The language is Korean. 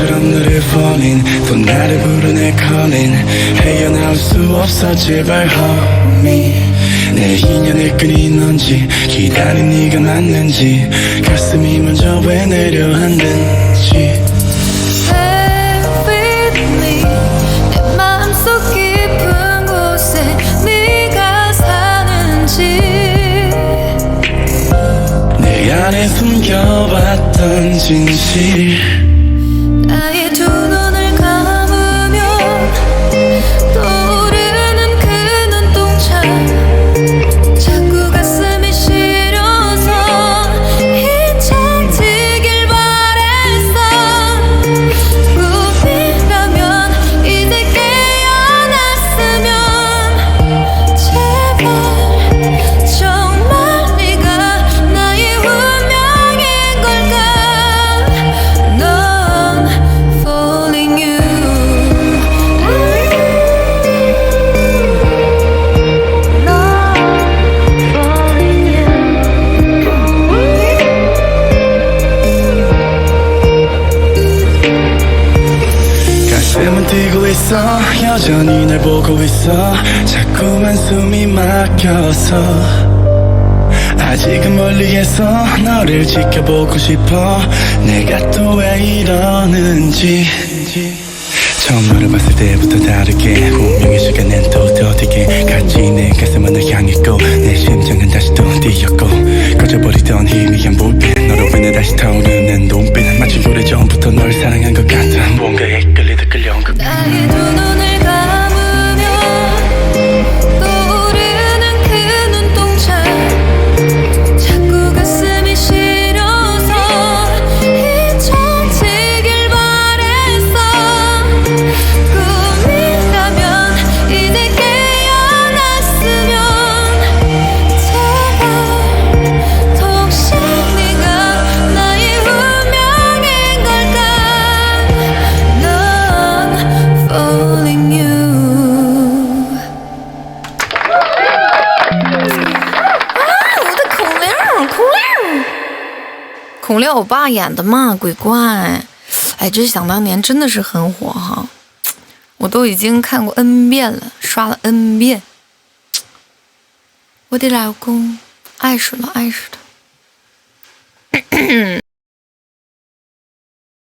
운명처럼 너를 falling 또 나를 부르네 calling 헤어나올 수 없어 제발 homie. 내 인연의 끈이 넌지 기다린 네가 맞는지 가슴이 먼저 왜 내려앉는지. 내 마음속 깊은 곳에 네가 사는지. 내 안에 숨겨왔던 진실 나의 뛰고 있어. 여전히 날 보고 있어. 자꾸만 숨이 막혀서. 아직은 멀리에서 너를 지켜보고 싶어. 내가 또 왜 이러는지. 처음 너를 봤을 때부터 다르게 운명의 시간엔 또 더디게 같이 내 가슴은 널 향했고 내 심장은 다시 또 뛰었고. 꺼져버리던 희미한 불빛 너로 孔令欧巴演的嘛，鬼怪。哎，这想当年真的是很火哈，我都已经看过 N 遍了，刷了 N 遍。我的老公，爱死了，爱死了。